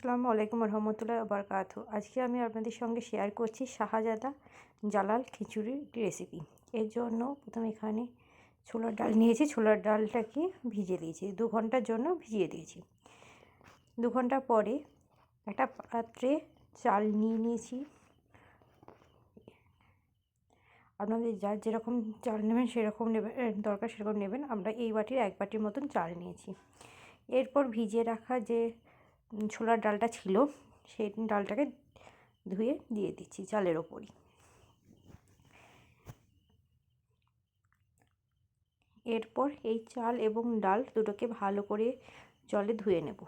আসসালামু আলাইকুম রহমতুল্লাহ বারকাত আজকে আমি আপনাদের সঙ্গে শেয়ার করছি শাহজাদা জালাল খিচুড়ির রেসিপি এর জন্য প্রথমে এখানে ছোলার ডাল নিয়েছি। ছোলার ডালটাকে ভিজিয়ে দিয়েছি। দু ঘণ্টার জন্য ভিজিয়ে দিয়েছি। দু ঘণ্টা পরে একটা পাত্রে চাল নিয়ে নিয়েছি। আপনাদের যার যেরকম চাল নেবেন সেরকম নেবেন দরকার সেরকম নেবেন। আমরা এই বাটির এক বাটির মতন চাল নিয়েছি। এরপর ভিজিয়ে রাখা যে ছোলার ডালটা ছিল, সেই ডালটাকে ধুয়ে দিয়ে দিচ্ছি চালের ওপরই। এরপর এই চাল এবং ডাল দুটোকে ভালো করে জলে ধুয়ে নেব।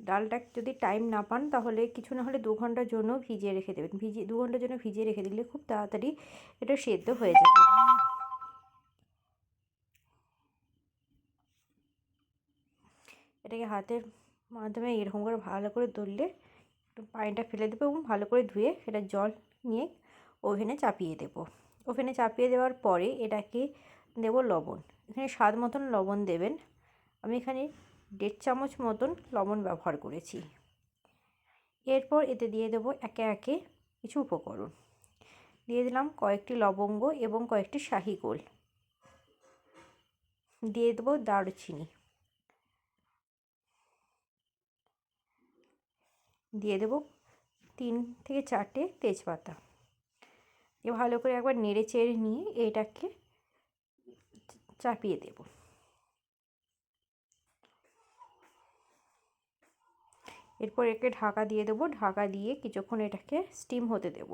ডালটা যদি টাইম না পান, তাহলে কিছু না হলে দু ঘণ্টার জন্য ভিজিয়ে রেখে দেবেন। ভিজিয়ে, দু ঘণ্টার জন্য ভিজিয়ে রেখে দিলে খুব তাড়াতাড়ি এটা সেদ্ধ হয়ে যাবে। এটাকে হাতের মাধ্যমে এরকম করে ভালো করে ধরলে একটু পানিটা ফেলে দেবো এবং ভালো করে ধুয়ে সেটা জল নিয়ে ওভেনে চাপিয়ে দেব। ওভেনে চাপিয়ে দেওয়ার পরে এটাকে দেব লবণ। এখানে স্বাদ মতন লবণ দেবেন। আমি এখানে দেড় চামচ মতন লবণ ব্যবহার করেছি। এরপর এতে দিয়ে দেবো একে একে কিছু উপকরণ। দিয়ে দিলাম কয়েকটি লবঙ্গ এবং কয়েকটি শাহি গোল। দিয়ে দেবো দারুচিনি। দিয়ে দেবো তিন থেকে চারটে তেজপাতা। দিয়ে ভালো করে একবার নেড়ে চেড়ে নিয়ে এটাকে চাপিয়ে দেব। এরপর একে ঢাকা দিয়ে দেবো, ঢাকা দিয়ে কিছুক্ষণ এটাকে স্টিম হতে দেব।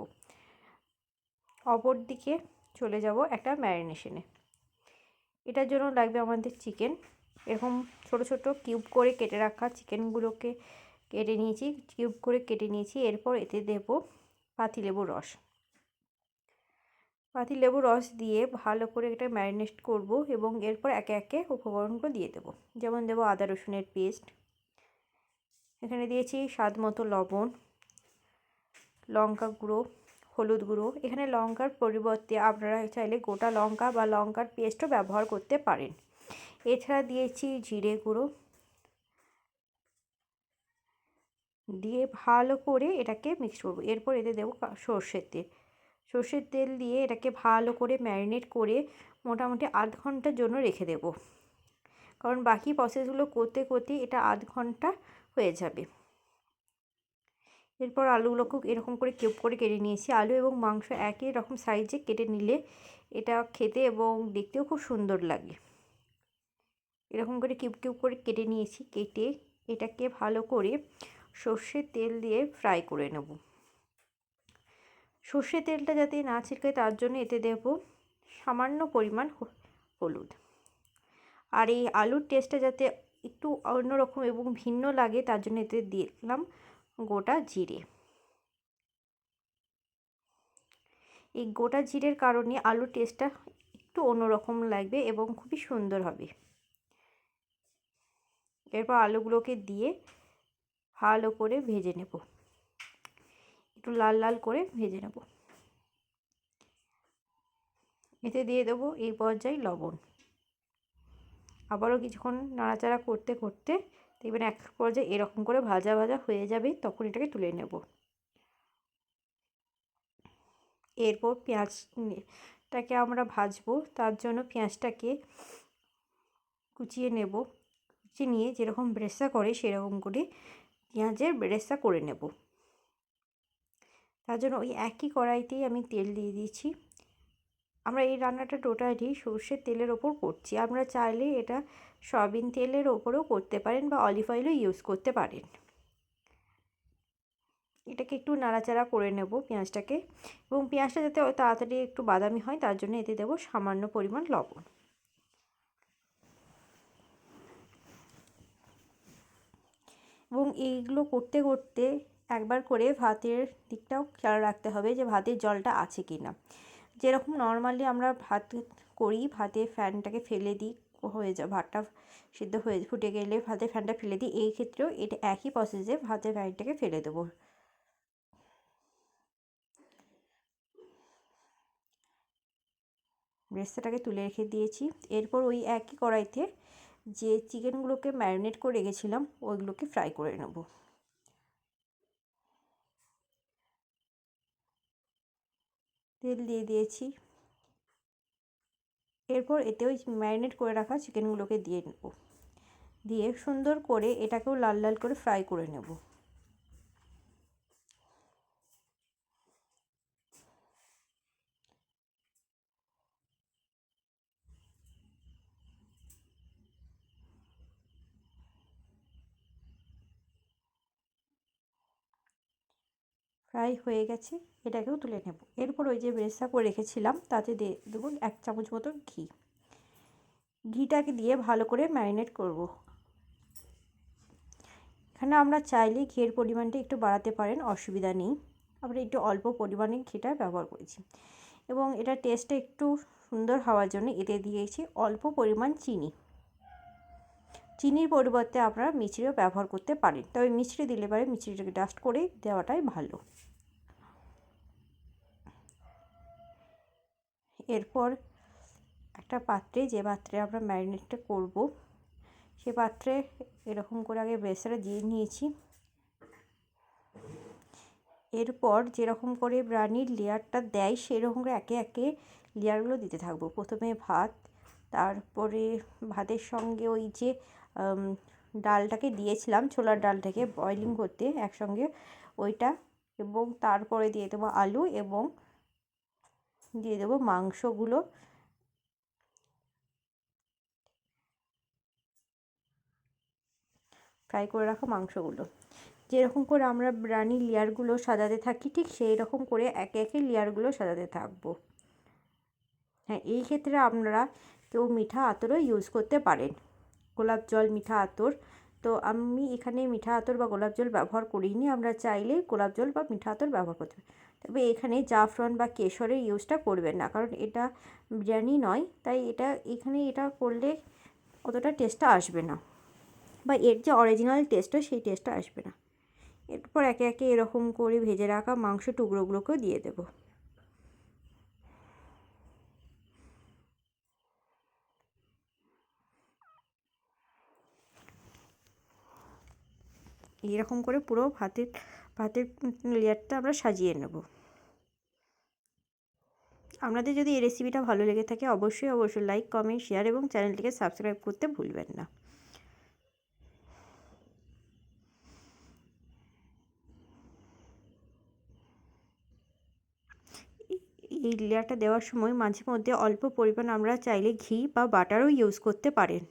অপর দিকে চলে যাব একটা ম্যারিনেশনে। এটার জন্য লাগবে আমাদের চিকেন। এরকম ছোট ছোট কিউব করে কেটে রাখা চিকেনগুলোকে কেটে নিয়েছি কিউব করে কেটে নিয়েছি, এরপর এতে দেব পাতিলেবুর রস। পাতিলেবুর রস দিয়ে ভালো করে এটা ম্যারিনেট করব এবং এরপর একে একে উপকরণগুলো দিয়ে দেবো। যেমন দেবো আদা রসুনের পেস্ট এখানে দিয়েছি স্বাদ মতো লবণ, লঙ্কা গুঁড়ো, হলুদ গুঁড়ো। এখানে লঙ্কার পরিবর্তে আপনারা চাইলে গোটা লঙ্কা বা লঙ্কার পেস্টও ব্যবহার করতে পারেন। এছাড়া দিয়েছি জিরে গুঁড়ো দিয়ে ভালো করে এটাকে মিক্স করব। এরপর এতে দেবো সর্ষের তেল। সর্ষের তেল দিয়ে এটাকে ভালো করে ম্যারিনেট করে মোটামুটি আধ ঘণ্টার জন্য রেখে দেবো। কারণ বাকি প্রসেসগুলো করতে করতে এটা আধ ঘণ্টা হয়ে যাবে। এরপর আলুগুলোকেও এরকম করে কিউব করে কেটে নিয়েছি। আলু এবং মাংস একই রকম সাইজে কেটে নিলে এটা খেতে এবং দেখতেও খুব সুন্দর লাগে। এরকম করে কিউব কিউব করে কেটে নিয়েছি। কেটে এটাকে ভালো করে সর্ষের তেল দিয়ে ফ্রাই করে নেব। সর্ষের তেলটা যাতে না ছিটকায় তার জন্য এতে দেব সামান্য পরিমাণ হলুদ। আর এই আলুর টেস্টটা যাতে একটু অন্যরকম এবং ভিন্ন লাগে তার জন্য এতে দিলাম গোটা জিরে। এই গোটা জিরের কারণে আলুর টেস্টটা একটু অন্যরকম লাগবে এবং খুবই সুন্দর হবে। এরপর আলুগুলোকে দিয়ে ভালো করে ভেজে নেব। একটু লাল লাল করে ভেজে নেব। এতে দিয়ে দেবো এই পর্যায়ে লবণ। আবারও কিছুক্ষণ নাড়াচাড়া করতে করতে দেখবেন এক পর্যায়ে এরকম করে ভাজা ভাজা হয়ে যাবে, তখন এটাকে তুলে নেব। এরপর পেঁয়াজটাকে আমরা ভাজবো, তার জন্য পেঁয়াজটাকে কুচিয়ে নেব। কুচিয়ে নিয়ে যেরকম ব্রেসা করে সেরকম করে পেঁয়াজের বেরেস্তা করে নেব। তার জন্য ওই একই কড়াইতেই আমি তেল দিয়ে দিয়েছি। আমরা এই রান্নাটা টোটালি সর্ষের তেলের ওপর করছি। আমরা চাইলে এটা সয়াবিন তেলের ওপরেও করতে পারেন বা অলিভ অয়েলও ইউজ করতে পারেন। এটাকে একটু নাড়াচাড়া করে নেব পেঁয়াজটাকে এবং পেঁয়াজটা যাতে তাড়াতাড়ি একটু বাদামি হয় তার জন্য এতে দেবো সামান্য পরিমাণ লবণ। এইগুলো করতে করতে একবার করে ভাতের দিকটাও খেয়াল রাখতে হবে যে ভাতের জলটা আছে কি না। যেরকম নর্মালি আমরা ভাত করি, ভাতে ফ্যানটাকে ফেলে দিই, হয়ে যা, ভাতটা সিদ্ধ হয়ে ফুটে গেলে ভাতের ফ্যানটা ফেলে দিই, এই ক্ষেত্রেও এটা একই প্রসেসে ভাতের ফ্যানটাকে ফেলে দেবো। রেস্তাটাকে তুলে রেখে দিয়েছি। এরপর ওই একই কড়াইতে যে চিকেনগুলোকে ম্যারিনেট করে রেখেছিলাম, ওইগুলোকে ফ্রাই করে নেব। তেল দিয়ে দিয়েছি। এরপর এতে ওই ম্যারিনেট করে রাখা চিকেনগুলোকে দিয়ে নেব। দিয়ে সুন্দর করে এটাকেও লাল লাল করে ফ্রাই করে নেব। ফ্রাই হয়ে গেছে, এটাকেও তুলে নেব। এরপর ওই যে ব্রেসটা করে রেখেছিলাম, তাতে দিয়ে দেবো এক চামচ মতো ঘি। ঘিটাকে দিয়ে ভালো করে ম্যারিনেট করব। এখানে আমরা চাইলে ঘিয়ের পরিমাণটা একটু বাড়াতে পারেন, অসুবিধা নেই। আমরা একটু অল্প পরিমাণে ঘিটা ব্যবহার করেছি। এবং এটা টেস্টটা একটু সুন্দর হওয়ার জন্য এতে দিয়েছি অল্প পরিমাণ চিনি। চিনির পরিবর্তে আপনারা মিছরিও ব্যবহার করতে পারেন। তবে মিছরি দিলে পরে মিছরিটাকে ডাস্ট করে দেওয়াটাই ভালো। এরপর একটা পাত্রে, যে পাত্রে আমরা ম্যারিনেটটা করব, সে পাত্রে এরকম করে আগে বেসরা দিয়ে নিয়েছি। এরপর যেরকম করে ব্রানির লেয়ারটা দেয়, সেরকম করে একে একে লেয়ারগুলো দিতে থাকব। প্রথমে ভাত, তারপরে ভাতের সঙ্গে ওই যে ডালটাকে দিয়েছিলাম ছোলার ডালটাকে বয়লিং করতে একসঙ্গে ওইটা এবং তারপরে দিয়ে দেবো আলু এবং দিয়ে দেবো মাংসগুলো। ফ্রাই করে রাখা মাংসগুলো। যেরকম করে আমরা ব্রানি লেয়ারগুলো সাজাতে থাকি, ঠিক সেই রকম করে একে একে লেয়ারগুলো সাজাতে থাকব। হ্যাঁ এই ক্ষেত্রে আপনারা কেউ মিঠা আতরও ইউজ করতে পারেন। গোলাপ জল, মিঠা আতর। তো আমি এখানে মিঠা আতর বা গোলাপ জল ব্যবহার করিনি। আমরা চাইলে গোলাপ জল বা মিঠা আতর ব্যবহার করতে পারি। তবে এখানে জাফরান বা কেশরের ইউজটা করবেন না, কারণ এটা বিরিয়ানি নয়। তাই এটা, এখানে এটা করলে অতটা টেস্টটা আসবে না। বা এর যে অরিজিনাল টেস্টটা সেই টেস্টটা আসবে না। এরপর একে একে এরকম করে ভেজে রাখা মাংস টুকরোগুলোকেও দিয়ে দেবো। এরকম করে পুরো ভাতের ভাতের লেয়ারটা আমরা সাজিয়ে নেব। আপনাদের যদি এই রেসিপিটা ভালো লেগে থাকে, অবশ্যই অবশ্যই লাইক কমেন্ট শেয়ার এবং চ্যানেলটিকে সাবস্ক্রাইব করতে ভুলবেন না। এই লেয়ারটা দেওয়ার সময় মাঝে মধ্যে অল্প পরিমাণ আমরা চাইলে ঘি বা বাটারও ইউজ করতে পারেন।